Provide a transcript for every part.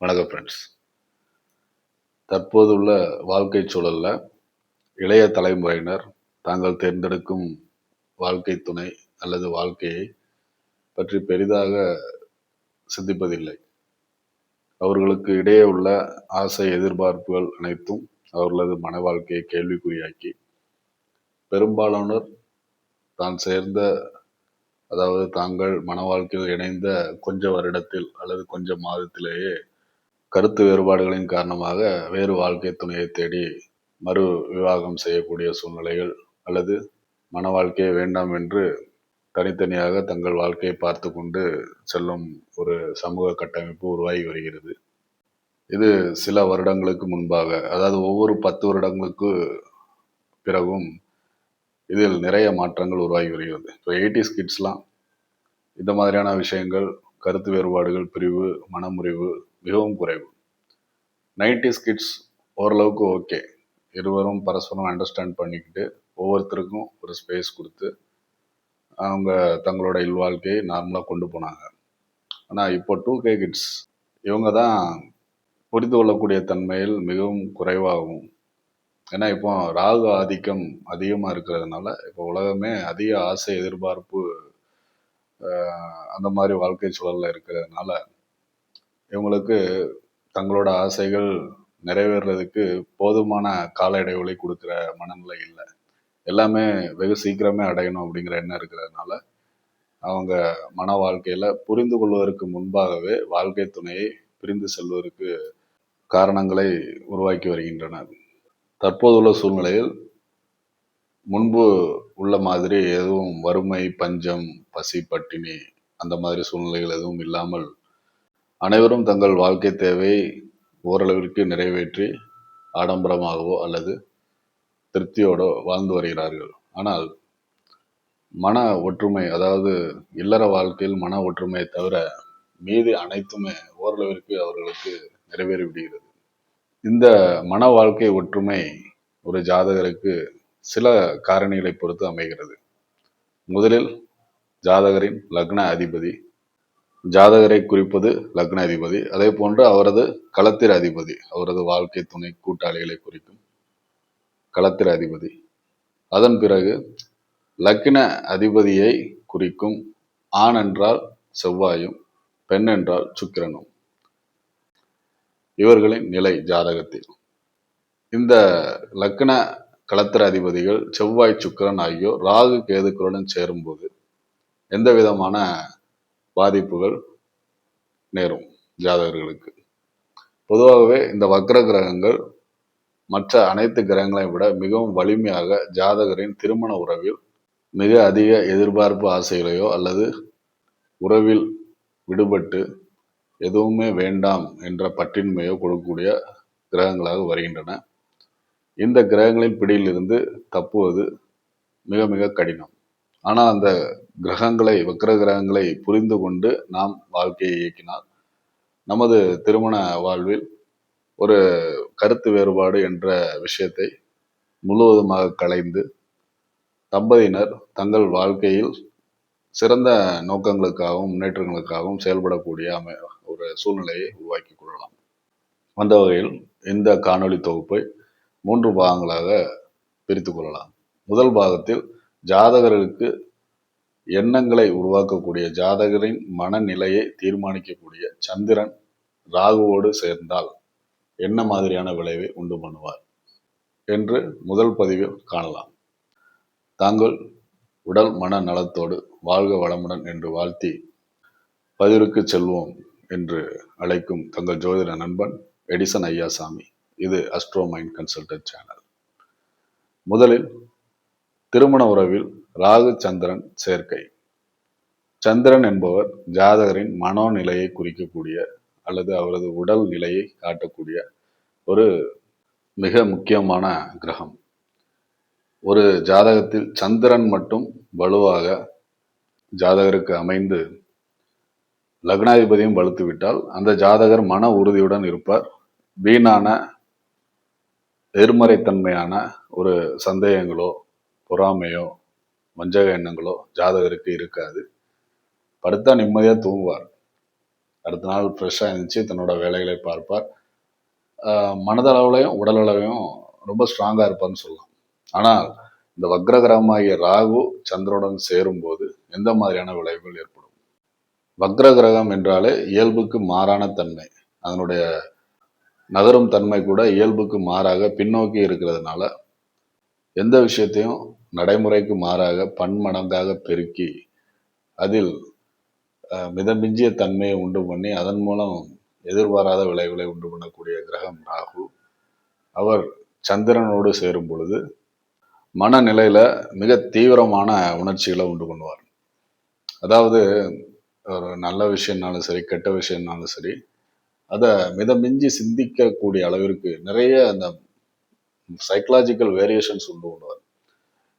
வணக்கம் ஃப்ரெண்ட்ஸ் தற்போது உள்ள வாழ்க்கை சூழல்ல இளைய தலைமுறையினர் தாங்கள் தேர்ந்தெடுக்கும் வாழ்க்கை துணை அல்லது வாழ்க்கையை பற்றி பெரிதாக சிந்திப்பதில்லை. அவர்களுக்கு இடையே உள்ள ஆசை எதிர்பார்ப்புகள் அனைத்தும் அவர்களது மன வாழ்க்கையை கேள்விக்குறியாக்கி பெரும்பாலானோர் தான் சேர்ந்த அதாவது தாங்கள் மன வாழ்க்கையில் இணைந்த கொஞ்ச வருடத்தில் அல்லது கொஞ்ச மாதத்திலேயே கருத்து வேறுபாடுகளின் காரணமாக வேறு வாழ்க்கை துணையை தேடி மறு விவாகம் செய்யக்கூடிய சூழ்நிலைகள் அல்லது மன வாழ்க்கையை வேண்டாம் என்று தனித்தனியாக தங்கள் வாழ்க்கையை பார்த்து கொண்டு செல்லும் ஒரு சமூக கட்டமைப்பு உருவாகி வருகிறது. இது சில வருடங்களுக்கு முன்பாக அதாவது ஒவ்வொரு பத்து வருடங்களுக்கு பிறகும் இதில் நிறைய மாற்றங்கள் உருவாகி வருகிறது. இப்போ எயிட்டிஸ் கிட்ஸ்லாம் இந்த மாதிரியான விஷயங்கள் கருத்து வேறுபாடுகள் பிரிவு மனமுறிவு மிகவும் குறைவு. நைன்டிஸ் கிட்ஸ் ஓரளவுக்கு ஓகே. இருவரும் பரஸ்பரம் அண்டர்ஸ்டாண்ட் பண்ணிக்கிட்டு ஒவ்வொருத்தருக்கும் ஒரு ஸ்பேஸ் கொடுத்து அவங்க தங்களோட இல்வாழ்க்கையை நார்மலாக கொண்டு போனாங்க. ஆனால் இப்போ டூ கே கிட்ஸ் இவங்க தான் புரிந்து கொள்ளக்கூடிய தன்மையில் மிகவும் குறைவாகும் ஏன்னா இப்போ ராகு ஆதிக்கம் அதிகமாக இருக்கிறதுனால இப்போ உலகமே அதிக ஆசை எதிர்பார்ப்பு அந்த மாதிரி வாழ்க்கை சூழலில் இருக்கிறதுனால இவங்களுக்கு தங்களோட ஆசைகள் நிறைவேறதுக்கு போதுமான கால இடைவெளி கொடுக்குற மனநிலை இல்லை. எல்லாமே வெகு சீக்கிரமே அடையணும் அப்படிங்கிற எண்ணம் இருக்கிறதுனால அவங்க மன வாழ்க்கையில் புரிந்து கொள்வதற்கு முன்பாகவே வாழ்க்கை துணையை பிரிந்து செல்வதற்கு காரணங்களை உருவாக்கி வருகின்றனர். தற்போதுள்ள சூழ்நிலையில் முன்பு உள்ள மாதிரி எதுவும் வறுமை பஞ்சம் பசி பட்டினி அந்த மாதிரி சூழ்நிலைகள் எதுவும் இல்லாமல் அனைவரும் தங்கள் வாழ்க்கை தேவை ஓரளவிற்கு நிறைவேற்றி ஆடம்பரமாகவோ அல்லது திருப்தியோடோ வாழ்ந்து வருகிறார்கள். ஆனால் மன ஒற்றுமை அதாவது இல்லற வாழ்க்கையில் மன ஒற்றுமையை தவிர மீதி அனைத்துமே ஓரளவிற்கு அவர்களுக்கு நிறைவேறி விடுகிறது இந்த மன வாழ்க்கை ஒற்றுமை ஒரு ஜாதகருக்கு சில காரணிகளை பொறுத்து அமைகிறது. முதலில் ஜாதகரின் லக்ன அதிபதி ஜாதகரை குறிப்பது லக்ன அதிபதி அதே போன்று அவரது களத்திர அதிபதி அவரது வாழ்க்கை துணை கூட்டாளிகளை குறிக்கும் களத்திர அதிபதி. அதன் பிறகு லக்ன அதிபதியை குறிக்கும் ஆண் என்றால் செவ்வாயும் பெண் என்றால் சுக்கிரனும். இவர்களின் நிலை ஜாதகத்தில். இந்த லக்ன களத்திர அதிபதிகள் செவ்வாய் சுக்கரன் ஆகியோர் ராகு கேதுக்களுடன் சேரும்போது எந்த விதமான பாதிப்புகள் நேரும் ஜாதகர்களுக்கு. பொதுவாகவே இந்த வக்ர கிரகங்கள் மற்ற அனைத்து கிரகங்களையும் விட மிகவும் வலிமையாக ஜாதகரின் திருமண உறவில் மிக அதிக எதிர்பார்ப்பு ஆசைகளையோ அல்லது உறவில் விடுபட்டு எதுவுமே வேண்டாம் என்ற பற்றின்மையோ கொடுக்கக்கூடிய கிரகங்களாக வருகின்றன. இந்த கிரகங்களின் பிடியிலிருந்து தப்புவது மிக மிக கடினம். ஆனால் அந்த கிரகங்களை வக்ர கிரகங்களை புரிந்து கொண்டு நாம் வாழ்க்கையை இயக்கினால் நமது திருமண வாழ்வில் ஒரு கருத்து வேறுபாடு என்ற விஷயத்தை முழுவதுமாக களைந்து தம்பதியினர் தங்கள் வாழ்க்கையில் சிறந்த நோக்கங்களுக்காகவும் முன்னேற்றங்களுக்காகவும் செயல்படக்கூடிய அமை ஒரு சூழ்நிலையை உருவாக்கி கொள்ளலாம். அந்த வகையில் இந்த காணொளி தொகுப்பை மூன்று பாகங்களாக பிரித்து கொள்ளலாம். முதல் பாகத்தில் ஜாதகர்களுக்கு எண்ணங்களை உருவாக்கக்கூடிய ஜாதகரின் மனநிலையை தீர்மானிக்கக்கூடிய சந்திரன் ராகுவோடு சேர்ந்தால் என்ன மாதிரியான விளைவை உண்டு பண்ணுவார் என்று முதல் பதிவில் காணலாம். தாங்கள் உடல் மன நலத்தோடு வாழ்க வளமுடன் என்று வாழ்த்தி பதிவிற்கு செல்வோம் என்று அழைக்கும் தங்கள் ஜோதிட நண்பன் எடிசன் ஐயாசாமி. இது அஸ்ட்ரோ மைண்ட் கன்சல்டன்ட் சேனல் முதலில் திருமண உறவில் ராகு சந்திரன் சேர்க்கை. சந்திரன் என்பவர் ஜாதகரின் மனோநிலையை குறிக்கக்கூடிய அல்லது அவரது உடல் நிலையை காட்டக்கூடிய ஒரு மிக முக்கியமான கிரகம். ஒரு ஜாதகத்தில் சந்திரன் மட்டும் வலுவாக ஜாதகருக்கு அமைந்து லக்னாதிபதியும் வலுத்துவிட்டால் அந்த ஜாதகர் மன உறுதியுடன் இருப்பார். வீணான எதிர்மறைத்தன்மையான ஒரு சந்தேகங்களோ பொறாமையோ வஞ்சக எண்ணங்களோ ஜாதகருக்கு இருக்காது. படுத்தா நிம்மதியாக தூங்குவார். அடுத்த நாள் ஃப்ரெஷ்ஷாக இருந்துச்சு தன்னோட வேலைகளை பார்ப்பார். மனதளவுலையும் உடலளவையும் ரொம்ப ஸ்ட்ராங்காக இருப்பார்னு சொல்லலாம். ஆனால் இந்த வக்ரகிரகமாகிய ராகு சந்திரனுடன் சேரும்போது எந்த மாதிரியான விளைவுகள் ஏற்படும்? வக்ர கிரகம் என்றாலே இயல்புக்கு மாறான தன்மை. அதனுடைய நகரும் தன்மை கூட இயல்புக்கு மாறாக பின்னோக்கி இருக்கிறதுனால எந்த விஷயத்தையும் நடைமுறைக்கு மாறாக பன்மடங்காக பெருக்கி அதில் மிதமிஞ்சிய தன்மையை உண்டு பண்ணி அதன் மூலம் எதிர்பாராத விளைவுகளை உண்டு பண்ணக்கூடிய கிரகம் ராகு. அவர் சந்திரனோடு சேரும் பொழுது மனநிலையில் மிக தீவிரமான உணர்ச்சிகளை உண்டு பண்ணுவார். அதாவது ஒரு நல்ல விஷயம்னாலும் சரி கெட்ட விஷயம்னாலும் சரி அதை மிதமிஞ்சி சிந்திக்கக்கூடிய அளவிற்கு நிறைய அந்த சைக்கலாஜிக்கல் வேரியேஷன்ஸ் உண்டு பண்ணுவார்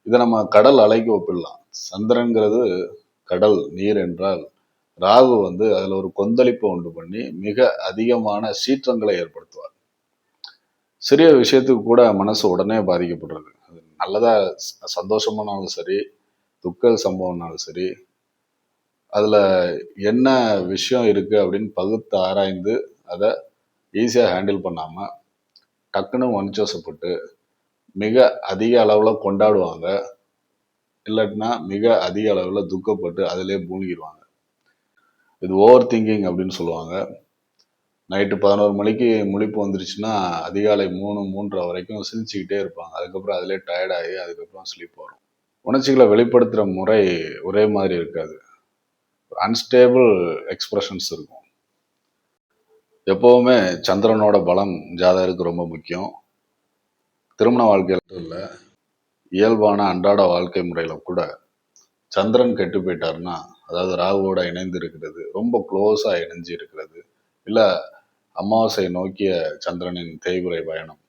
இதை நம்ம கடல் அலைக்கு ஒப்பிடலாம். சந்திரன்கிறது கடல் நீர் என்றால் ராகு வந்து அதில் ஒரு கொந்தளிப்பை உண்டு பண்ணி மிக அதிகமான சீற்றங்களை ஏற்படுத்துவார். சிறிய விஷயத்துக்கு கூட மனசு உடனே பாதிக்கப்படுறது. அது நல்லதா சந்தோஷமானாலும் சரி துக்க சம்பவம்னாலும் சரி அதில் என்ன விஷயம் இருக்குது அப்படின்னு பகுத்து ஆராய்ந்து அதை ஈஸியாக ஹேண்டில் பண்ணாமல் டக்குன்னு வன்சோசப்பட்டு மிக அதிக அளவில் கொண்டாடுவாங்க. இல்லாட்டினா மிக அதிக அளவில் துக்கப்பட்டு அதிலே மூழ்கிடுவாங்க இது ஓவர் திங்கிங் அப்படின்னு சொல்லுவாங்க. நைட்டு பதினோரு மணிக்கு முழிப்பு வந்துருச்சுன்னா அதிகாலை மூணு மூன்றரை வரைக்கும் சிரிச்சுக்கிட்டே இருப்பாங்க. அதுக்கப்புறம் அதிலே டயர்டாகி அதுக்கப்புறம் ஸ்லீப் வரும். உணர்ச்சிகளை வெளிப்படுத்துகிற முறை ஒரே மாதிரி இருக்காது. அன்ஸ்டேபிள் எக்ஸ்ப்ரெஷன்ஸ் இருக்கும். எப்போவுமே சந்திரனோட பலம் ஜாதகருக்கு ரொம்ப முக்கியம். திருமண வாழ்க்கையில் இல்லை இயல்பான அன்றாட வாழ்க்கை முறையில் கூட சந்திரன் கெட்டு போயிட்டாருன்னா அதாவது ராகுவோட இணைந்து இருக்கிறது ரொம்ப க்ளோஸாக இணைஞ்சு இருக்கிறது இல்லை அமாவாசை நோக்கிய சந்திரனின் தேய்பிறை பயணம்.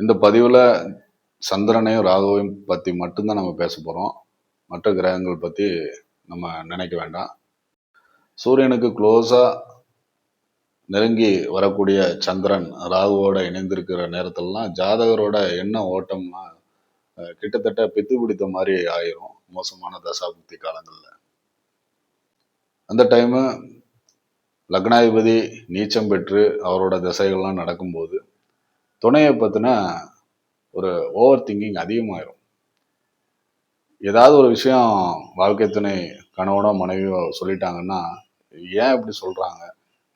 இந்த பதிவில் சந்திரனையும் ராகுவையும் பற்றி மட்டும்தான் நம்ம பேச போகிறோம் மற்ற கிரகங்கள் பற்றி நம்ம நினைக்க வேண்டாம். சூரியனுக்கு க்ளோஸாக நெருங்கி வரக்கூடிய சந்திரன் ராகுவோட இணைந்திருக்கிற நேரத்திலலாம் ஜாதகரோட எண்ண ஓட்டம்னா கிட்டத்தட்ட பித்து பிடித்த மாதிரி ஆயிரும் மோசமான தசாபுக்தி காலங்களில். அந்த டைமு லக்னாதிபதி நீச்சம் பெற்று அவரோட திசைகள்லாம் நடக்கும்போது துணையை பற்றின ஒரு ஓவர் திங்கிங் அதிகமாயிரும். ஏதாவது ஒரு விஷயம் வாழ்க்கை துணை கணவனோ மனைவியோ சொல்லிட்டாங்கன்னா ஏன் இப்படி சொல்கிறாங்க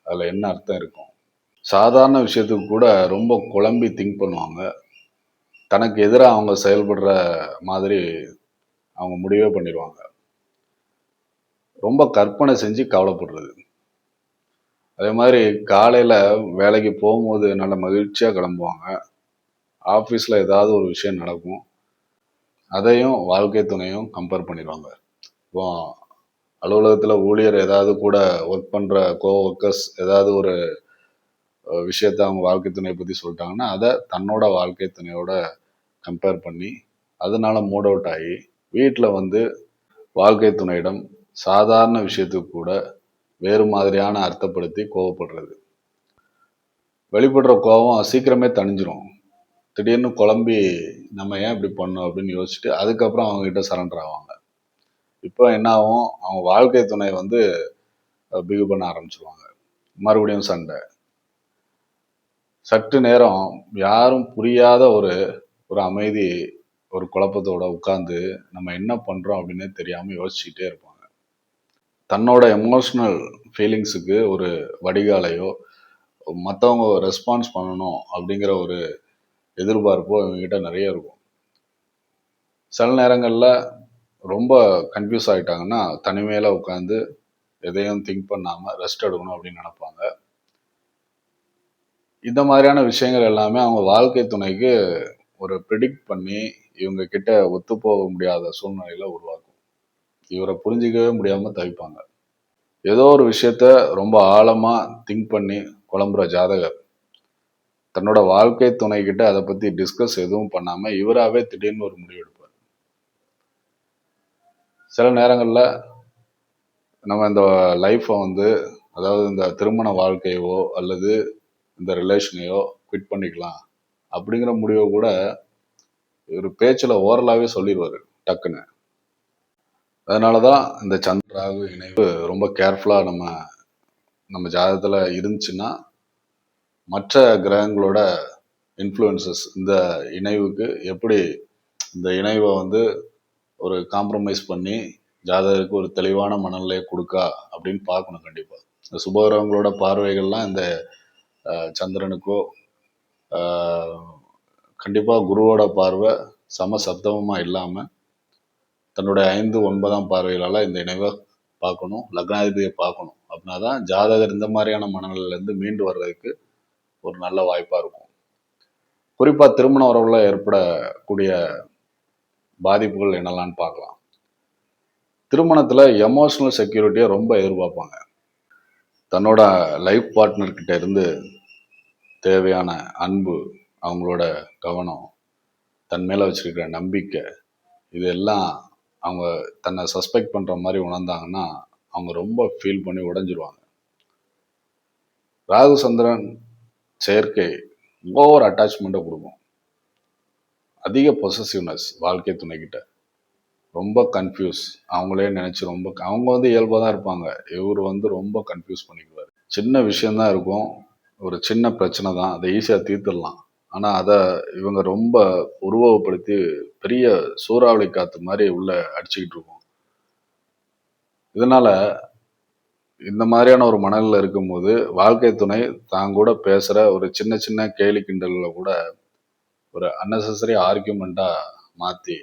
அதில் என்ன அர்த்தம் இருக்கும்? சாதாரண விஷயத்துக்கு கூட ரொம்ப குழம்பி திங்க் பண்ணுவாங்க. தனக்கு எதிராக அவங்க செயல்படுற மாதிரி அவங்க முடிவே பண்ணிடுவாங்க. ரொம்ப கற்பனை செஞ்சு கவலைப்படுறது. அதே மாதிரி காலையில் வேலைக்கு போகும்போது நல்ல மகிழ்ச்சியாக கிளம்புவாங்க. ஆஃபீஸில் ஏதாவது ஒரு விஷயம் நடக்கும். அதையும் வாழ்க்கை துணையும் கம்பேர் பண்ணிடுவாங்க. இப்போ அலுவலகத்தில் ஊழியர் ஏதாவது கூட ஒர்க் பண்ணுற கோ ஒர்க்கர்ஸ் ஏதாவது ஒரு விஷயத்த அவங்க வாழ்க்கை துணையை பற்றி சொல்லிட்டாங்கன்னா அதை தன்னோட வாழ்க்கை துணையோட கம்பேர் பண்ணி அதனால மூட் அவுட் ஆகி வீட்டில் வந்து வாழ்க்கை துணையிடம் சாதாரண விஷயத்துக்கு கூட வேறு மாதிரியான அர்த்தப்படுத்தி கோவப்படுறது. வெளிப்படுற கோபம் சீக்கிரமே தணிஞ்சிரும். திடீர்னு குழம்பி நம்ம ஏன் இப்படி பண்ணோம் அப்படின்னு யோசிச்சுட்டு அதுக்கப்புறம் அவங்ககிட்ட சரண்டர் ஆவாங்க. இப்போ என்ன ஆகும்? அவங்க வாழ்க்கை துணை வந்து பிகு பண்ண ஆரம்பிச்சிருவாங்க. மறுபடியும் சண்டை. சற்று நேரம் யாரும் புரியாத ஒரு ஒரு அமைதி ஒரு குழப்பத்தோட உட்காந்து நம்ம என்ன பண்ணுறோம் அப்படின்னு தெரியாமல் யோசிச்சுட்டே இருப்பாங்க. தன்னோட எமோஷ்னல் ஃபீலிங்ஸுக்கு ஒரு வடிகாலையோ மற்றவங்க ரெஸ்பான்ஸ் பண்ணணும் அப்படிங்கிற ஒரு எதிர்பார்ப்போ இவங்ககிட்ட நிறைய இருக்கும். சில நேரங்களில் ரொம்ப கன்ஃபியூஸ் ஆகிட்டாங்கன்னா தனிமையில் உட்காந்து எதையும் திங்க் பண்ணாமல் ரெஸ்ட் எடுக்கணும் அப்படின்னு நினைப்பாங்க. இந்த மாதிரியான விஷயங்கள் எல்லாமே அவங்க வாழ்க்கை துணைக்கு ஒரு ப்ரிடிக்ட் பண்ணி இவங்க கிட்ட ஒத்து போக முடியாத சூழ்நிலையில உருவாக்கும். இவரை புரிஞ்சிக்கவே முடியாமல் தவிப்பாங்க. ஏதோ ஒரு விஷயத்த ரொம்ப ஆழமாக திங்க் பண்ணி குழம்புற ஜாதகர் தன்னோட வாழ்க்கை துணை அதை பற்றி டிஸ்கஸ் எதுவும் பண்ணாமல் இவராவே திடீர்னு ஒரு முடிவு எடுப்பார் சில நேரங்களில் நம்ம இந்த லைஃப்பை வந்து அதாவது இந்த திருமண வாழ்க்கையவோ அல்லது இந்த ரிலேஷனையோ குவிட் பண்ணிக்கலாம். அப்படிங்கிற முடிவை கூட ஒரு பேச்சில் ஓரலாகவே சொல்லிடுவார் டக்குன்னு. அதனால தான் இந்த சந்திராகு இணைவு ரொம்ப கேர்ஃபுல்லாக நம்ம நம்ம ஜாதகத்தில் இருந்துச்சுன்னா மற்ற கிரகங்களோட இன்ஃப்ளூயன்சஸ் இந்த இணைவுக்கு எப்படி இந்த இணைவை வந்து ஒரு காம்ப்ரமைஸ் பண்ணி ஜாதகருக்கு ஒரு தெளிவான மனநிலையை கொடுக்கா அப்படின்னு பார்க்கணும் கண்டிப்பாக இந்த சுபகிரகங்களோட பார்வைகள்லாம் இந்த சந்திரனுக்கோ கண்டிப்பாக குருவோட பார்வை சம சப்தமமாக இல்லாமல் தன்னுடைய ஐந்து ஒன்பதாம் பார்வைகளால் இந்த இணைவை பார்க்கணும் லக்னாதிபதியை பார்க்கணும். அப்படின்னா தான் ஜாதகர் இந்த மாதிரியான மனநிலையிலேருந்து மீண்டு வர்றதுக்கு ஒரு நல்ல வாய்ப்பாக இருக்கும். குறிப்பாக திருமண உறவுல ஏற்படக்கூடிய பாதிப்புகள் என்னெல்லாம்னு பார்க்கலாம். திருமணத்தில் எமோஷனல் செக்யூரிட்டியை ரொம்ப எதிர்பார்ப்பாங்க. தன்னோட லைஃப் பார்ட்னர்கிட்ட இருந்து தேவையான அன்பு அவங்களோட கவனம் தன் மேலே வச்சிருக்கிற நம்பிக்கை இதெல்லாம் அவங்க தன்னை சஸ்பெக்ட் பண்ணுற மாதிரி உணர்ந்தாங்கன்னா அவங்க ரொம்ப ஃபீல் பண்ணி உடஞ்சிருவாங்க. ராகு சந்திரன் செயற்கை ஓவர் அட்டாச்மெண்ட்டை கொடுக்கும். அதிக பொசசிவ்னஸ் வாழ்க்கை துணைக்கிட்ட. ரொம்ப கன்ஃபியூஸ் அவங்களே நினச்சி ரொம்ப அவங்க வந்து இயல்பாக தான் இருப்பாங்க. இவர் வந்து ரொம்ப கன்ஃபியூஸ் பண்ணிக்குவார். சின்ன விஷயந்தான் இருக்கும். ஒரு சின்ன பிரச்சனை தான். அதை ஈஸியாக தீர்த்துடலாம். ஆனால் அதை இவங்க ரொம்ப உருவகப்படுத்தி பெரிய சூறாவளி காற்று மாதிரி உள்ள அடிச்சுக்கிட்டு இருக்கும். இதனால் இந்த மாதிரியான ஒரு மனநிலை இருக்கும்போது வாழ்க்கை துணை தான் கூட பேசுகிற ஒரு சின்ன சின்ன கேலி கிண்டல்களை கூட ஒரு அன்னெசரி ஆர்கியூமெண்ட்டாக மாற்றி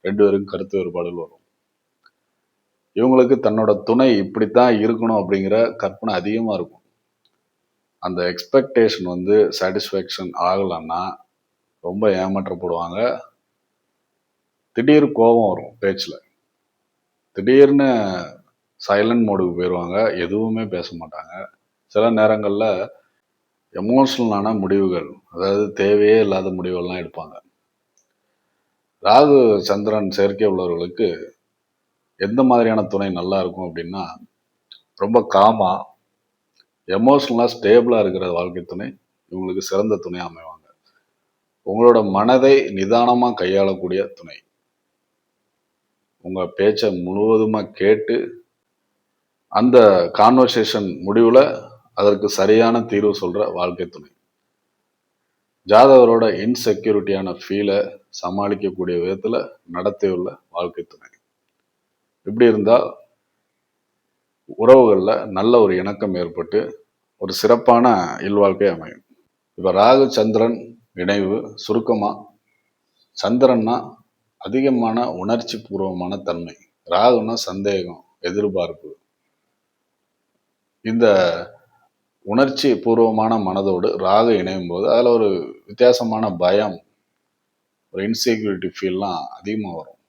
ரெண்டு பேரும் கருத்து வேறுபாடுகள் வரும். இவங்களுக்கு தன்னோட துணை இப்படித்தான் இருக்கணும் அப்படிங்கிற கற்பனை அதிகமாக இருக்கும். அந்த எக்ஸ்பெக்டேஷன் வந்து சாட்டிஸ்ஃபேக்ஷன் ஆகலைன்னா ரொம்ப ஏமாற்றப்படுவாங்க. திடீர் கோபம் வரும் பேச்சில். திடீர்னு சைலண்ட் மோடுக்கு போயிடுவாங்க எதுவுமே பேச மாட்டாங்க. சில நேரங்களில் எமோஷ்னலான முடிவுகள் அதாவது தேவையே இல்லாத முடிவுகள்லாம் எடுப்பாங்க. ராகு சந்திரன் செயற்கை உள்ளவர்களுக்கு எந்த மாதிரியான துணை நல்லா இருக்கும் அப்படின்னா ரொம்ப காமாக எமோஷ்னலாக ஸ்டேபிளாக இருக்கிற வாழ்க்கை துணை இவங்களுக்கு சிறந்த துணை அமைவாங்க. உங்களோட மனதை நிதானமாக கையாளக்கூடிய துணை. உங்கள் பேச்சை முழுவதுமாக கேட்டு அந்த கான்வர்சேஷன் முடிவில் அதற்கு சரியான தீர்வு சொல்கிற வாழ்க்கை துணை. ஜாதகரோட இன்செக்யூரிட்டியான ஃபீலை சமாளிக்கக்கூடிய விதத்தில் நடத்தியுள்ள வாழ்க்கை துணை. இப்படி இருந்தால் உறவுகளில் நல்ல ஒரு இணக்கம் ஏற்பட்டு ஒரு சிறப்பான இல்வாழ்க்கை அமையும். இப்போ ராகு சந்திரன் இணைவு சுருக்கமாக சந்திரன்னா அதிகமான உணர்ச்சி பூர்வமான தன்மை ராகுனா சந்தேகம் எதிர்பார்ப்பு. இந்த உணர்ச்சி பூர்வமான மனதோடு ராகு இணையும் போது அதில் ஒரு வித்தியாசமான பயம் ஒரு இன்செக்யூரிட்டி ஃபீல்லாம் அதிகமாக வரும்.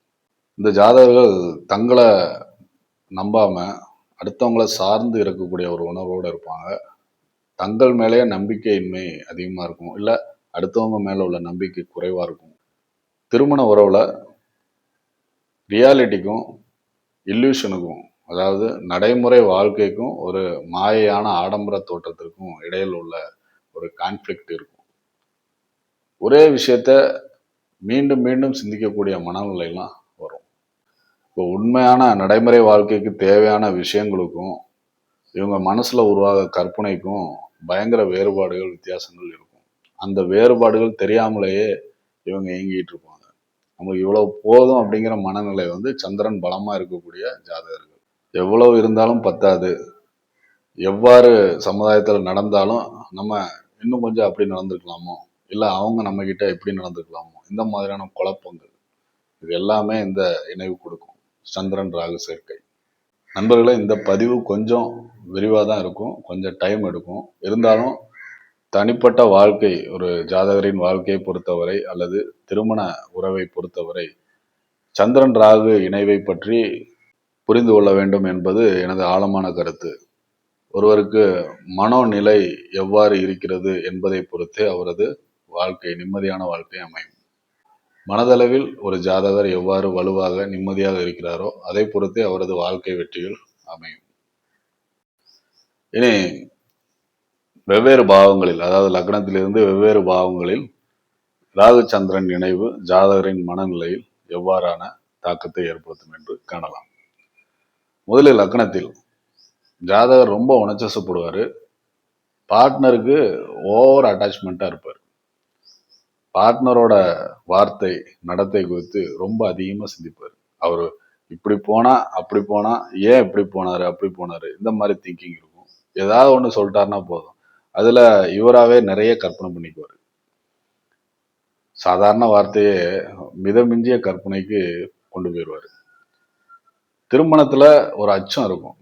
இந்த ஜாதகர்கள் தங்களை நம்பாமல் அடுத்தவங்கள சார்ந்து இருக்கக்கூடிய ஒரு உணர்வோடு இருப்பாங்க. தங்கள் மேலேயே நம்பிக்கையின்மை அதிகமாக இருக்கும். இல்லை அடுத்தவங்க மேலே உள்ள நம்பிக்கை குறைவாக இருக்கும். திருமண உறவில் ரியாலிட்டிக்கும் இல்யூஷனுக்கும் அதாவது நடைமுறை வாழ்க்கைக்கும் ஒரு மாயையான ஆடம்பர தோற்றத்திற்கும் இடையில் உள்ள ஒரு கான்ஃப்ளிக்ட் இருக்கும். ஒரே விஷயத்த மீண்டும் மீண்டும் சிந்திக்கக்கூடிய மனநிலைலாம் வரும். இப்போ உண்மையான நடைமுறை வாழ்க்கைக்கு தேவையான விஷயங்களுக்கும் இவங்க மனசுல உருவாக கற்பனைக்கும் பயங்கர வேறுபாடுகள் வித்தியாசங்கள் இருக்கும். அந்த வேறுபாடுகள் தெரியாமலேயே இவங்க இயங்கிட்டு இருப்பாங்க. நமக்கு இவ்வளவு போதும் அப்படிங்கிற மனநிலை வந்து சந்திரன் பலமா இருக்கக்கூடிய ஜாதகர்கள். எவ்வளவு இருந்தாலும் பத்தாது. எவ்வாறு சமுதாயத்தில் நடந்தாலும் நம்ம இன்னும் கொஞ்சம் அப்படி நடந்துக்கலாமோ? இல்லை அவங்க நம்மக்கிட்ட எப்படி நடந்துக்கலாமோ? இந்த மாதிரியான குழப்பங்கள். இது எல்லாமே இந்த இணைவு கொடுக்கும். சந்திரன் ராகு சேர்க்கை. நண்பர்களே இந்த பதிவு கொஞ்சம் விரிவாக தான் இருக்கும். கொஞ்சம் டைம் எடுக்கும். இருந்தாலும் தனிப்பட்ட வாழ்க்கை ஒரு ஜாதகரின் வாழ்க்கையை பொறுத்தவரை அல்லது திருமண உறவை பொறுத்தவரை சந்திரன் ராகு இணைவை பற்றி புரிந்து கொள்ள வேண்டும் என்பது எனது ஆழமான கருத்து. ஒருவருக்கு மனோநிலை எவ்வாறு இருக்கிறது என்பதை பொறுத்தே அவரது வாழ்க்கை நிம்மதியான வாழ்க்கை அமையும். மனதளவில் ஒரு ஜாதகர் எவ்வாறு வலுவாக நிம்மதியாக இருக்கிறாரோ அதை பொறுத்தே அவரது வாழ்க்கை வெற்றிகள் அமையும். இனி வெவ்வேறு பாவங்களில் அதாவது லக்னத்திலிருந்து வெவ்வேறு பாவங்களில் ராகு சந்திரன் இணைவு ஜாதகரின் மனநிலையில் எவ்வாறான தாக்கத்தை ஏற்படுத்தும் என்று காணலாம். முதலில் லக்னத்தில். ஜாதகர் ரொம்ப உணச்சசப்படுவார் பார்ட்னருக்கு ஓவர் அட்டாச்மெண்ட்டாக இருப்பார். பார்ட்னரோட வார்த்தை நடத்தை குறித்து ரொம்ப அதிகமாக சிந்திப்பார். அவர் இப்படி போனால் அப்படி போனால் ஏன் இப்படி போனார் அப்படி போனார் இந்த மாதிரி திங்கிங் இருக்கும். ஏதாவது ஒன்று சொல்லிட்டாருன்னா போதும். அதில் இவராகவே நிறைய கற்பனை பண்ணிக்குவார். சாதாரண வார்த்தையே மிதமிஞ்சிய கற்பனைக்கு கொண்டு போயிடுவார். திருமணத்தில் ஒரு அச்சம் இருக்கும்.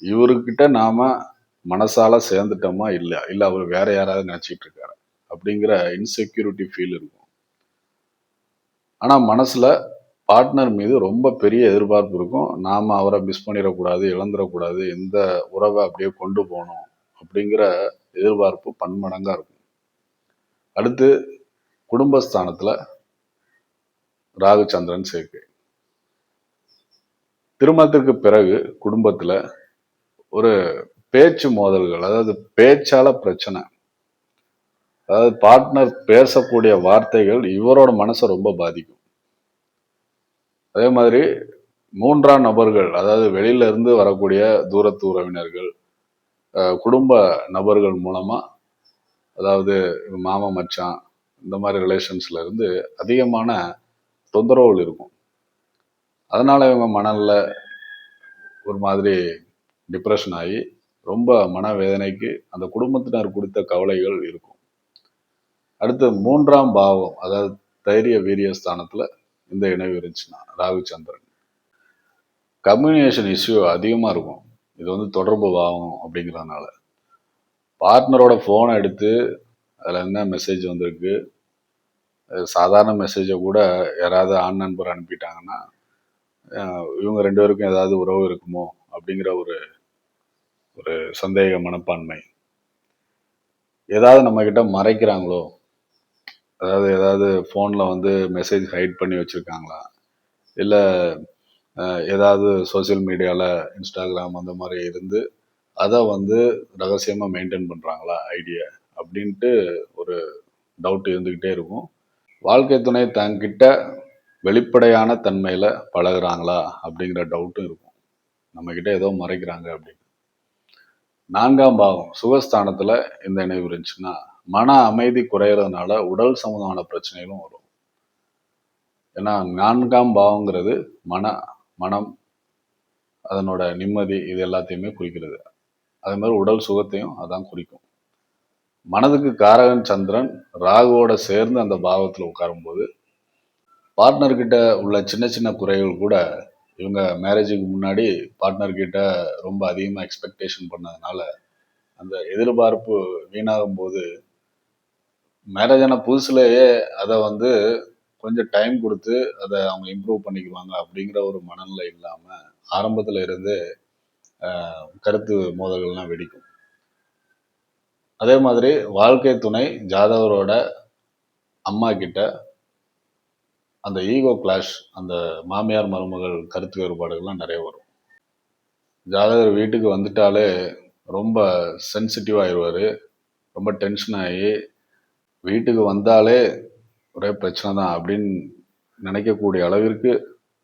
இவர்கிட்ட நாம மனசால சேர்ந்துட்டோமா இல்லை இல்லை அவர் வேற யாராவது நினச்சிட்டு இருக்காரு? அப்படிங்கிற இன்செக்யூரிட்டி ஃபீல் இருக்கும். ஆனால் மனசில் பார்ட்னர் மீது ரொம்ப பெரிய எதிர்பார்ப்பு இருக்கும். நாம் அவரை மிஸ் பண்ணிடக்கூடாது இழந்துடக்கூடாது எந்த உறவை அப்படியே கொண்டு போகணும் அப்படிங்கிற எதிர்பார்ப்பு பன்மடங்காக இருக்கும். அடுத்து குடும்பஸ்தானத்தில் ராகுச்சந்திரன் சேர்க்கை. திருமணத்திற்கு பிறகு குடும்பத்தில் ஒரு பேச்சு மோதல்கள் அதாவது பேச்சால பிரச்சனை. அதாவது பார்ட்னர் பேசக்கூடிய வார்த்தைகள் இவரோட மனசை ரொம்ப பாதிக்கும். அதே மாதிரி மூன்றாம் நபர்கள் அதாவது வெளியில இருந்து வரக்கூடிய தூரத்து உறவினர்கள் குடும்ப நபர்கள் மூலமா அதாவது மாமா மச்சான் இந்த மாதிரி ரிலேஷன்ஸ்ல இருந்து அதிகமான தொந்தரவுகள் இருக்கும். அதனால் இவங்க மணலில் ஒரு மாதிரி டிப்ரெஷன் ஆகி ரொம்ப மனவேதனைக்கு அந்த குடும்பத்தினர் கொடுத்த கவலைகள் இருக்கும். அடுத்து மூன்றாம் பாவம் அதாவது தைரிய வீரிய ஸ்தானத்தில் இந்த இணைவு இருந்துச்சுன்னா ராகு சந்திரன் கம்யூனிகேஷன் இஷ்யூ அதிகமாக இருக்கும். இது வந்து தொடர்பு பாவம் அப்படிங்கிறதுனால. பார்ட்னரோட ஃபோனை எடுத்து அதில் என்ன மெசேஜ் வந்திருக்கு சாதாரண மெசேஜை கூட யாராவது ஆண் நண்பர் அனுப்பிட்டாங்கன்னா இவங்க ரெண்டு பேருக்கும் ஏதாவது உறவு இருக்குமோ அப்படிங்கிற ஒரு ஒரு சந்தேக மனப்பான்மை. ஏதாவது நம்மக்கிட்ட மறைக்கிறாங்களோ அதாவது ஏதாவது ஃபோனில் வந்து மெசேஜ் ஹைட் பண்ணி வச்சுருக்காங்களா? இல்லை ஏதாவது சோசியல் மீடியாவில் இன்ஸ்டாகிராம் அந்த மாதிரி இருந்து அதை வந்து ரகசியமாக மெயின்டைன் பண்ணுறாங்களா ஐடியா அப்படின்ட்டு ஒரு டவுட் இருந்துக்கிட்டே இருக்கும். வாழ்க்கை துணை தங்கிட்ட வெளிப்படையான தன்மையில் பழகுறாங்களா அப்படிங்கிற டவுட்டும் இருக்கும். நம்மக்கிட்ட ஏதோ மறைக்கிறாங்க அப்படின்னு. நான்காம் பாகம் சுகஸ்தானத்தில் இந்த நினைவு இருந்துச்சுன்னா மன அமைதி குறையிறதுனால உடல் சம்பந்தமான பிரச்சனைகளும் வரும். ஏன்னா நான்காம் பாவங்கிறது மன மனம் அதனோட நிம்மதி இது எல்லாத்தையுமே குறிக்கிறது. அதே மாதிரி உடல் சுகத்தையும் அதான் குறிக்கும். மனதுக்கு காரகன் சந்திரன் ராகுவோட சேர்ந்து அந்த பாவத்தில் உட்காரும்போது பார்ட்னர்கிட்ட உள்ள சின்ன சின்ன குறைகள் கூட இவங்க மேரேஜுக்கு முன்னாடி பார்ட்னர்கிட்ட ரொம்ப அதிகமாக எக்ஸ்பெக்டேஷன் பண்ணதுனால அந்த எதிர்பார்ப்பு வீணாகும் போது மேரேஜ் ஆன புதுசுலேயே அதை வந்து கொஞ்சம் டைம் கொடுத்து அதை அவங்க இம்ப்ரூவ் பண்ணிக்குவாங்க அப்படிங்கிற ஒரு மனநிலை இல்லாமல் ஆரம்பத்தில் இருந்து கருத்து மோதல்கள்லாம் வெடிக்கும். அதே மாதிரி வாழ்க்கை துணை ஜாதவரோட அம்மா கிட்ட அந்த ஈகோ கிளாஷ் அந்த மாமியார் மருமகள் கருத்து வேறுபாடுகள்லாம் நிறைய வரும். ஜாதகர் வீட்டுக்கு வந்துட்டாலே ரொம்ப சென்சிட்டிவ் ஆயிடுவார் ரொம்ப டென்ஷன் ஆகி வீட்டுக்கு வந்தாலே ஒரே பிரச்சனை தான் அப்படின்னு நினைக்கக்கூடிய அளவிற்கு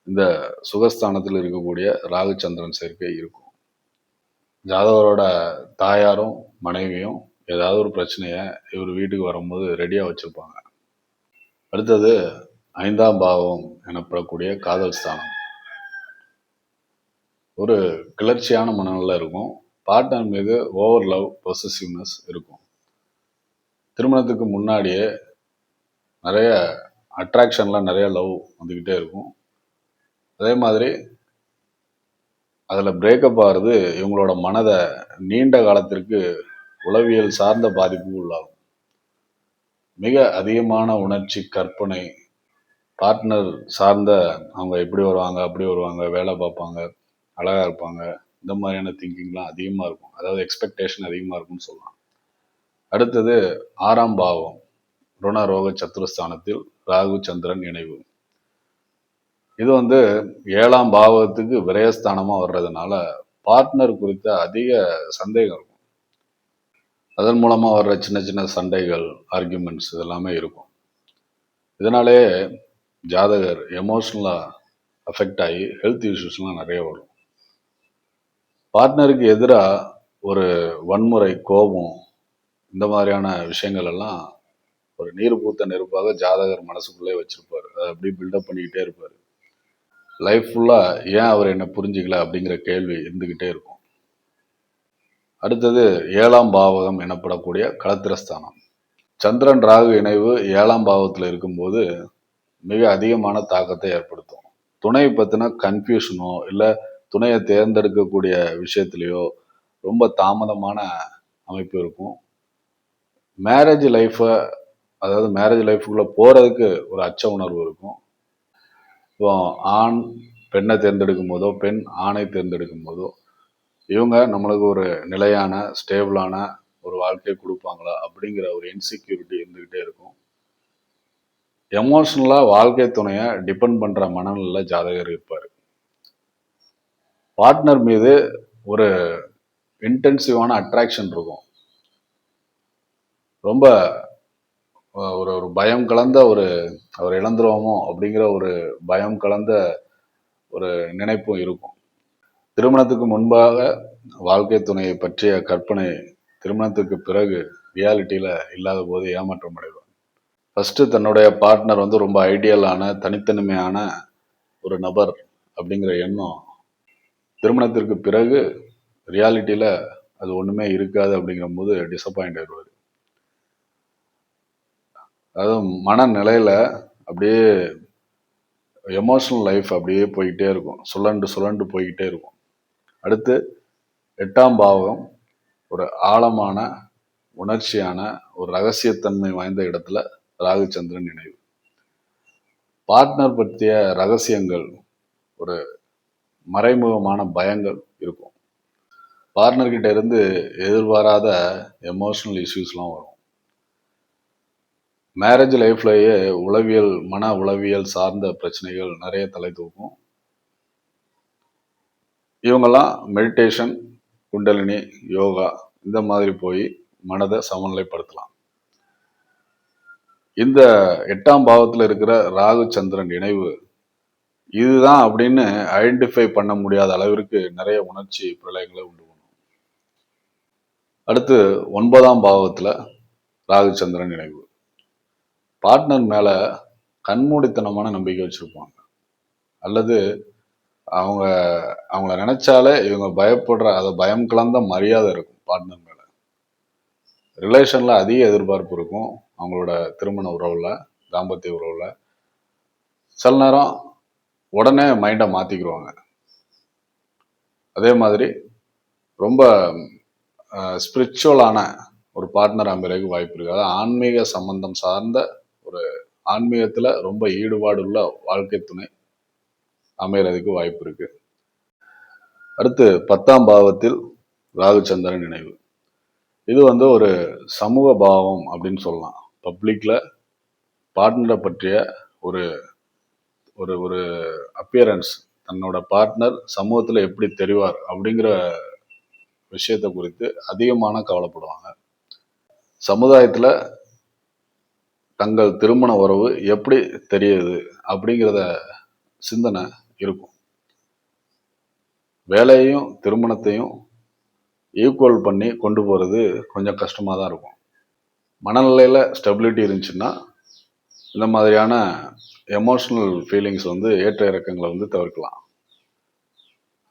இந்த சுகஸ்தானத்தில் இருக்கக்கூடிய ராகுச்சந்திரன் சேர்க்கை இருக்கும். ஜாதவரோட தாயாரும் மனைவியும் ஏதாவது ஒரு பிரச்சனையை இவர் வீட்டுக்கு வரும்போது ரெடியாக வச்சுருப்பாங்க. அடுத்தது ஐந்தாம் பாவம் எனப்படக்கூடிய காதல் ஸ்தானம். ஒரு கிளர்ச்சியான மனநிலை இருக்கும். பார்ட்னர் மீது ஓவர் லவ் பொசசிவ்னஸ் இருக்கும். திருமணத்துக்கு முன்னாடியே நிறைய அட்ராக்ஷன்லாம் நிறைய லவ் வந்துக்கிட்டே இருக்கும். அதே மாதிரி அதில் பிரேக்கப் ஆகிறது இவங்களோட மனதை நீண்ட காலத்திற்கு உளவியல் சார்ந்த பாதிப்பு உள்ளாகும். மிக அதிகமான உணர்ச்சி கற்பனை பார்ட்னர் சார்ந்த அவங்க எப்படி வருவாங்க அப்படி வருவாங்க வேலை பார்ப்பாங்க அழகாக இருப்பாங்க இந்த மாதிரியான திங்கிங்லாம் அதிகமாக இருக்கும். அதாவது எக்ஸ்பெக்டேஷன் அதிகமாக இருக்கும்னு சொல்லலாம். அடுத்தது ஆறாம் பாவம் ருணரோக சத்துருஸ்தானத்தில் ராகு சந்திரன் இணைவு. இது வந்து ஏழாம் பாவத்துக்கு விரயஸ்தானமாக வர்றதுனால பார்ட்னர் குறித்த அதிக சந்தேகம் இருக்கும். அதன் மூலமாக வர்ற சின்ன சின்ன சண்டைகள் ஆர்கியூமெண்ட்ஸ் இதெல்லாமே இருக்கும். இதனாலே ஜாதகர் எமோஷ்னலாக அஃபெக்ட் ஆகி ஹெல்த் இஷ்யூஸ்லாம் நிறைய வரும். பார்ட்னருக்கு எதிராக ஒரு வன்முறை கோபம் இந்த மாதிரியான விஷயங்கள் எல்லாம் ஒரு நீர் பூத்த நெருப்பாக ஜாதகர் மனசுக்குள்ளே வச்சுருப்பார். அதை அப்படியே பில்டப் பண்ணிக்கிட்டே இருப்பார். லைஃப் ஃபுல்லாக ஏன் அவர் என்னை புரிஞ்சிக்கல அப்படிங்கிற கேள்வி இருந்துக்கிட்டே இருக்கும். அடுத்தது ஏழாம் பாவகம் எனப்படக்கூடிய களத்திரஸ்தானம் சந்திரன் ராகு இணைவு ஏழாம் பாவத்தில் இருக்கும்போது மிக அதிகமான தாக்கத்தை ஏற்படுத்தும். துணை பற்றின கன்ஃபியூஷனோ இல்லை துணையை தேர்ந்தெடுக்கக்கூடிய விஷயத்துலையோ ரொம்ப தாமதமான அமைப்பு இருக்கும். மேரேஜ் லைஃப்பை அதாவது மேரேஜ் லைஃபுக்குள்ளே போகிறதுக்கு ஒரு அச்ச உணர்வு இருக்கும். இப்போ ஆண் பெண்ணை தேர்ந்தெடுக்கும் போதோ பெண் ஆணை தேர்ந்தெடுக்கும் போதோ இவங்க நம்மளுக்கு ஒரு நிலையான ஸ்டேபிளான ஒரு வாழ்க்கையை கொடுப்பாங்களா அப்படிங்கிற ஒரு இன்செக்யூரிட்டி இருந்துக்கிட்டே இருக்கும். எமோஷனலாக வாழ்க்கை துணையை டிபெண்ட் பண்ணுற மனநிலையில் ஜாதகர் இருப்பார். பார்ட்னர் மீது ஒரு இன்டென்சிவான அட்ராக்ஷன் இருக்கும். ரொம்ப ஒரு ஒரு பயம் கலந்த ஒரு அவர் இழந்துருவோமோ அப்படிங்கிற ஒரு பயம் கலந்த ஒரு நினைப்பும் இருக்கும். திருமணத்துக்கு முன்பாக வாழ்க்கை துணையை பற்றிய கற்பனை திருமணத்துக்கு பிறகு ரியாலிட்டியில் இல்லாத போது ஏமாற்றம் அடைவார் ஃபஸ்ட்டு தன்னுடைய பார்ட்னர் வந்து ரொம்ப ஐடியலான தனித்தனிமையான ஒரு நபர் அப்படிங்கிற எண்ணம் திருமணத்திற்கு பிறகு ரியாலிட்டியில் அது ஒன்றுமே இருக்காது அப்படிங்கிற போது டிசப்பாயிண்ட் ஆயிடுவார். அதாவது மனநிலையில் அப்படியே எமோஷனல் லைஃப் அப்படியே போய்கிட்டே இருக்கும். சுழண்டு சுழண்டு போய்கிட்டே இருக்கும். அடுத்து எட்டாம் பாவம் ஒரு ஆழமான உணர்ச்சியான ஒரு ரகசியத்தன்மை வாய்ந்த இடத்துல ராகுச்சந்திரன் நினைவு. பார்ட்னர் பற்றிய ரகசியங்கள் ஒரு மறைமுகமான பயங்கள் இருக்கும். பார்ட்னர்கிட்ட இருந்து எதிர்பாராத எமோஷனல் இஷ்யூஸ்லாம் வரும். மேரேஜ் லைஃப்லேயே உளவியல் மன உளவியல் சார்ந்த பிரச்சனைகள் நிறைய தலை தூக்கும். இவங்கெல்லாம் மெடிடேஷன் குண்டலினி யோகா இந்த மாதிரி போய் மனதை சமநிலைப்படுத்தலாம். இந்த எட்டாம் பாவத்தில் இருக்கிற ராகு சந்திரன் இணைவு இதுதான் அப்படின்னு ஐடென்டிஃபை பண்ண முடியாத அளவிற்கு நிறைய உணர்ச்சி பிரளயங்களை உண்டு பண்ணும். அடுத்து ஒன்பதாம் பாவத்தில் ராகு சந்திரன் இணைவு. பார்ட்னர் மேலே கண்மூடித்தனமான நம்பிக்கை வச்சுருப்பாங்க. அல்லது அவங்க அவங்கள நினைச்சாலே இவங்க பயப்படுற அதை பயம் கலந்த மரியாதை இருக்கும் பார்ட்னர் மேலே. ரிலேஷனில் அதிக எதிர்பார்ப்பு இருக்கும். அவங்களோட திருமண உறவில் தாம்பத்திய உறவில் சில நேரம் உடனே மைண்டை மாற்றிக்கிடுவாங்க அதே மாதிரி ரொம்ப ஸ்பிரிச்சுவலான ஒரு பார்ட்னர் அமைறதுக்கு வாய்ப்பு இருக்குது அதாவது ஆன்மீக சம்பந்தம் சார்ந்த ஒரு ஆன்மீகத்தில் ரொம்ப ஈடுபாடு உள்ள வாழ்க்கை துணை அமைகிறதுக்கு வாய்ப்பு இருக்கு. அடுத்து பத்தாம் பாவத்தில் ராகுச்சந்திரன் நினைவு. இது வந்து ஒரு சமூக பாவம் அப்படின்னு சொல்லலாம். பப்ளிக்கில் பார்ட்னரை பற்றிய ஒரு ஒரு ஒரு அப்பியரன்ஸ் தன்னோட பார்ட்னர் சமூகத்தில் எப்படி தெரிவார் அப்படிங்கிற விஷயத்தை குறித்து அதிகமான கவலைப்படுவாங்க. சமுதாயத்தில் தங்கள் திருமண உறவு எப்படி தெரியுது அப்படிங்கிறத சிந்தனை இருக்கும். வேலையையும் திருமணத்தையும் ஈக்குவல் பண்ணி கொண்டு போகிறது கொஞ்சம் கஷ்டமாக தான் இருக்கும். மனநிலையில் ஸ்டெபிலிட்டி இருந்துச்சுன்னா இந்த மாதிரியான எமோஷ்னல் ஃபீலிங்ஸ் வந்து ஏற்ற இறக்கங்களை வந்து தவிர்க்கலாம்.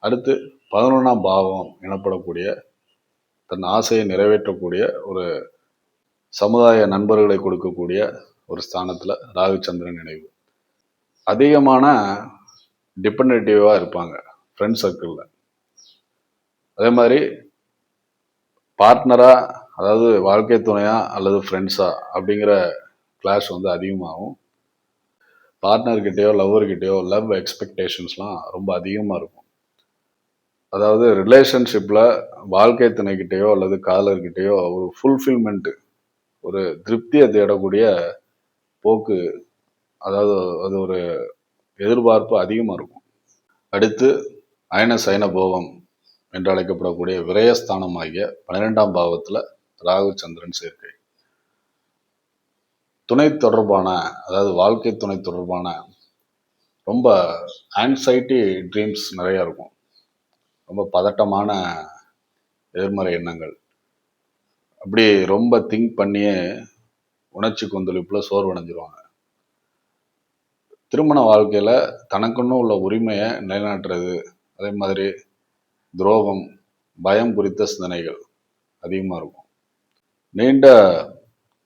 அடுத்து பதினொன்றாம் பாவம் எனப்படக்கூடிய தன் ஆசையை நிறைவேற்றக்கூடிய ஒரு சமுதாய நண்பர்களை கொடுக்கக்கூடிய ஒரு ஸ்தானத்தில் ராகுச்சந்திரன் நினைவு. அதிகமான டிபெண்டேட்டிவாக இருப்பாங்க ஃப்ரெண்ட் சர்க்கிளில் அதே மாதிரி பார்ட்னராக அதாவது வாழ்க்கை துணையா அல்லது ஃப்ரெண்ட்ஸா அப்படிங்கிற கிளாஷ் வந்து அதிகமாகும். பார்ட்னர்கிட்டயோ லவ்வர்கிட்டயோ லவ் எக்ஸ்பெக்டேஷன்ஸ்லாம் ரொம்ப அதிகமாக இருக்கும். அதாவது ரிலேஷன்ஷிப்பில் வாழ்க்கை துணைக்கிட்டேயோ அல்லது காதலர்கிட்டயோ ஒரு ஃபுல்ஃபில்மெண்ட்டு ஒரு திருப்தியை தேடக்கூடிய போக்கு அதாவது அது ஒரு எதிர்பார்ப்பு அதிகமாக இருக்கும். அடுத்து அயன சைன போகம் என்று அழைக்கப்படக்கூடிய விரயஸ்தானம் ஆகிய பன்னிரெண்டாம் பாவத்தில் ராகு சந்திரன் சேர்க்கை. துணை தொடர்பான அதாவது வாழ்க்கை துணை தொடர்பான ரொம்ப ஆன்சைட்டி ட்ரீம்ஸ் நிறையா இருக்கும். ரொம்ப பதட்டமான எதிர்மறை எண்ணங்கள். அப்படி ரொம்ப திங்க் பண்ணியே உணர்ச்சி கொந்தளிப்புல சோர்வடைஞ்சிருவாங்க. திருமண வாழ்க்கையில தனக்குன்னு உள்ள உரிமையை நிலைநாட்டுறது அதே மாதிரி துரோகம் பயம் குறித்த சிந்தனைகள் அதிகமாக இருக்கும். நீண்ட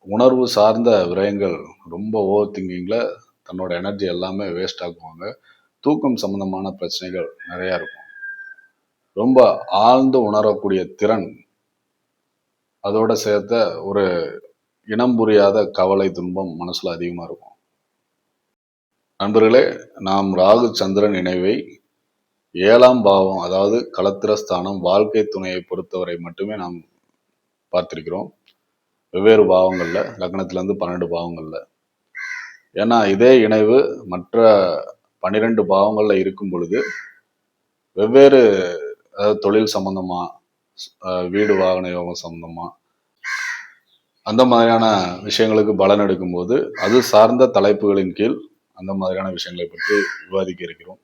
உணர்வு சார்ந்த விரயங்கள் ரொம்ப ஓவர் திங்கிங்கில் தன்னோட எனர்ஜி எல்லாமே வேஸ்ட் ஆக்குவாங்க. தூக்கம் சம்பந்தமான பிரச்சனைகள் நிறையா இருக்கும். ரொம்ப ஆழ்ந்து உணரக்கூடிய திறன் அதோட சேர்த்த ஒரு இனம் புரியாத கவலை துன்பம் மனசில் அதிகமாக இருக்கும். நண்பர்களே நாம் ராகு சந்திரன் இணைவை ஏழாம் பாவம் அதாவது களத்திரஸ்தானம் வாழ்க்கை துணையை பொறுத்தவரை மட்டுமே நாம் பார்த்திருக்கிறோம். வெவ்வேறு பாவங்களில் லக்னத்திலேருந்து பன்னெண்டு பாவங்களில். ஏன்னா இதே இணைவு மற்ற பன்னிரெண்டு பாவங்களில் இருக்கும் பொழுது வெவ்வேறு அதாவது தொழில் சம்மந்தமாக வீடு வாகன யோகம் சம்மந்தமாக அந்த மாதிரியான விஷயங்களுக்கு பலன் எடுக்கும்போது அது சார்ந்த தலைப்புகளின் கீழ் அந்த மாதிரியான விஷயங்களை பற்றி விவாதிக்க இருக்கிறோம்.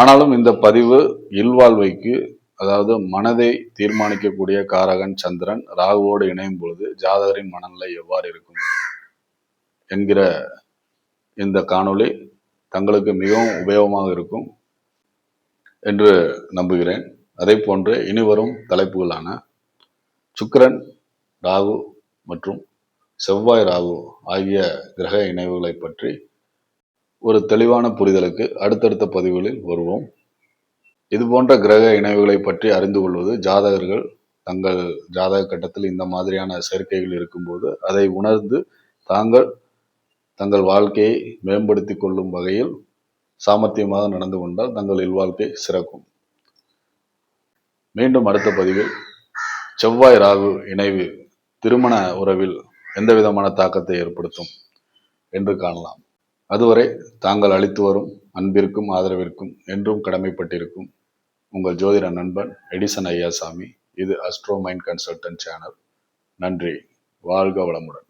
ஆனாலும் இந்த பதிவு இல்வாழ்வைக்கு அதாவது மனதை தீர்மானிக்கக்கூடிய காரகன் சந்திரன் ராகுவோடு இணையும் பொழுது ஜாதகரின் மனநிலை எவ்வாறு இருக்கும் என்கிற இந்த காணொளி தங்களுக்கு மிகவும் உபயோகமாக இருக்கும் என்று நம்புகிறேன். அதே போன்று இனிவரும் தலைப்புகளான சுக்கரன் ராகு மற்றும் செவ்வாய் ராகு ஆகிய கிரக இணைவுகளை பற்றி ஒரு தெளிவான புரிதலுக்கு அடுத்தடுத்த பதிவுகளில் வருவோம். இது போன்ற கிரக இணைவுகளை பற்றி அறிந்து கொள்வது ஜாதகர்கள் தங்கள் ஜாதக கட்டத்தில் இந்த மாதிரியான சேர்க்கைகள் இருக்கும்போது அதை உணர்ந்து தாங்கள் தங்கள் வாழ்க்கையை மேம்படுத்தி கொள்ளும் வகையில் சாமர்த்தியமாக நடந்து கொண்டால் தங்கள் இல்வாழ்க்கை சிறக்கும். மீண்டும் அடுத்த பதிவில் செவ்வாய் ராகு இணைவு திருமண உறவில் எந்த விதமான தாக்கத்தை ஏற்படுத்தும் என்று காணலாம். அதுவரை தாங்கள் அளித்து வரும் அன்பிற்கும் ஆதரவிற்கும் என்றும் கடமைப்பட்டிருக்கும் உங்கள் ஜோதிட நண்பன் எடிசன் ஐயாசாமி இது அஸ்ட்ரோ மைண்ட் கன்சல்டன்ட் சேனல் நன்றி. வாழ்க வளமுடன்.